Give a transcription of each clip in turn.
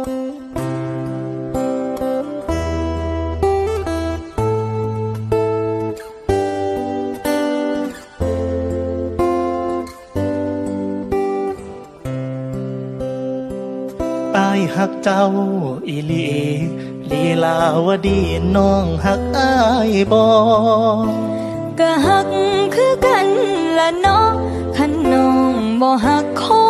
อายหักเจ้าอีลีลีลาวดีน้องหักอายบอก็หักคือกันละเนาะคันน้องบ่หักคง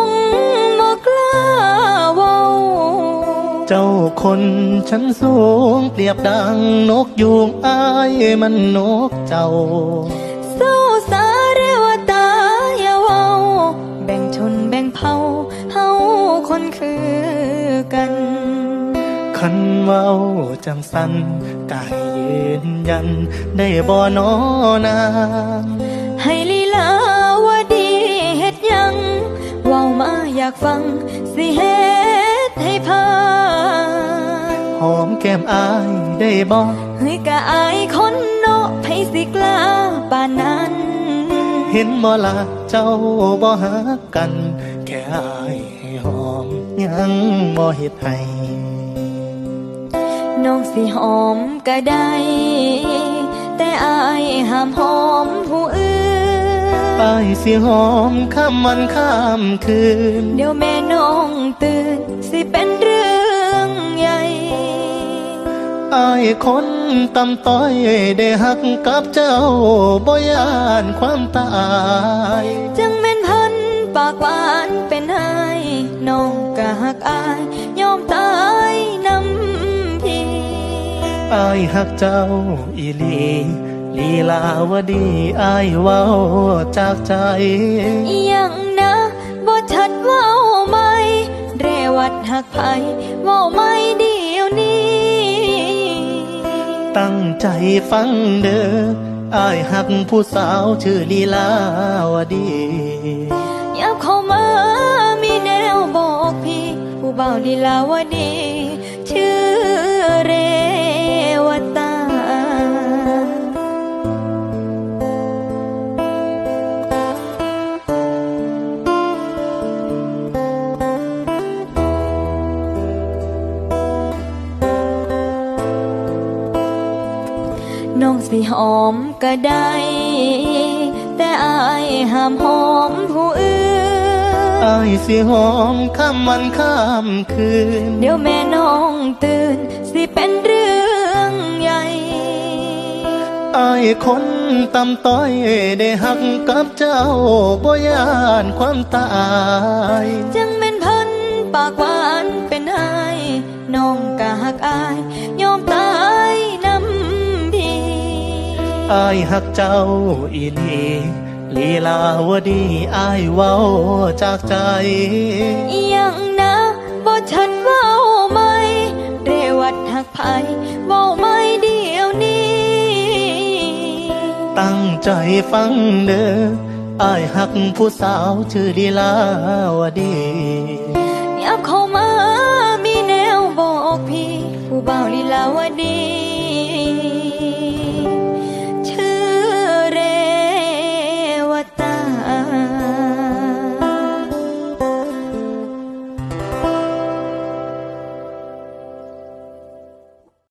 เจ้าคนชั้นสูงเปรียบดังนกยูงอายมันนกเจ้าเศร้าสาเรวตาอย่าเว้าแบ่งชนแบ่งเผ่าเฮาคนคือกันคันเว้าจังสันกายยืนยัน ได้บ่นอนางให้ลีลาวาดีเฮ็ดหยัง เว้ามาอยากฟัง สิเฮ็ดให้พานหอม แก้มอายได้บ่เฮ้ยกะอายคนเนาะไผสิกล้าปานนั้น เห็นบ่ละเจ้าบ่หักกัน แค่อายให้หอมยังบ่เฮ็ดให้น้องสิหอมก็ได้ แต่อายห้ามหอมผู้อื่นอายสิหอมข้ามวันข้ามคืน เดี๋ยวแม่น้องตื่น สิเป็นเรื่องใหญ่ อายคนตำต้อยได้หักกับเจ้าบ่ยานความตายจังแม่นพันปากหวานเป็นไห้น้องก็หักอาย ยอมตายนำพี่อายหักเจ้าอีหลีลีลาวดีอายเว้าจากใจอีหยังนะบ่ชัดเว้าไหมเรวัดหักไผเว้าไม่ ใจฟังเด้ออายหักผู้สาวชื่อลีลาวดียับเข้ามามีแนวบอกพี่ ผู้บ่าวลีลาวดี ชื่อเร องสิหอมก็ได้ แต่อายห้ามหอมผู้อื่นอายสิหอมข้ามวันข้ามคืน เดี๋ยวแม่น้องตื่น สิเป็นเรื่องใหญ่อายคนตำต้อยได้หักกับเจ้าบ่ยานความตายจังเป็นพันปากหวานเป็นไห้น้องกะหักอายยอมตาย อายหักเจ้าอีหลีลีลาวดีอายเว้าจากใจอีหยังนะบ่ชัดเว้าไหมเรวัดหักไผเว้าไม่เดียวนี้ ตั้งใจฟังเด้ออายหักผู้สาวชื่อลีลาวดี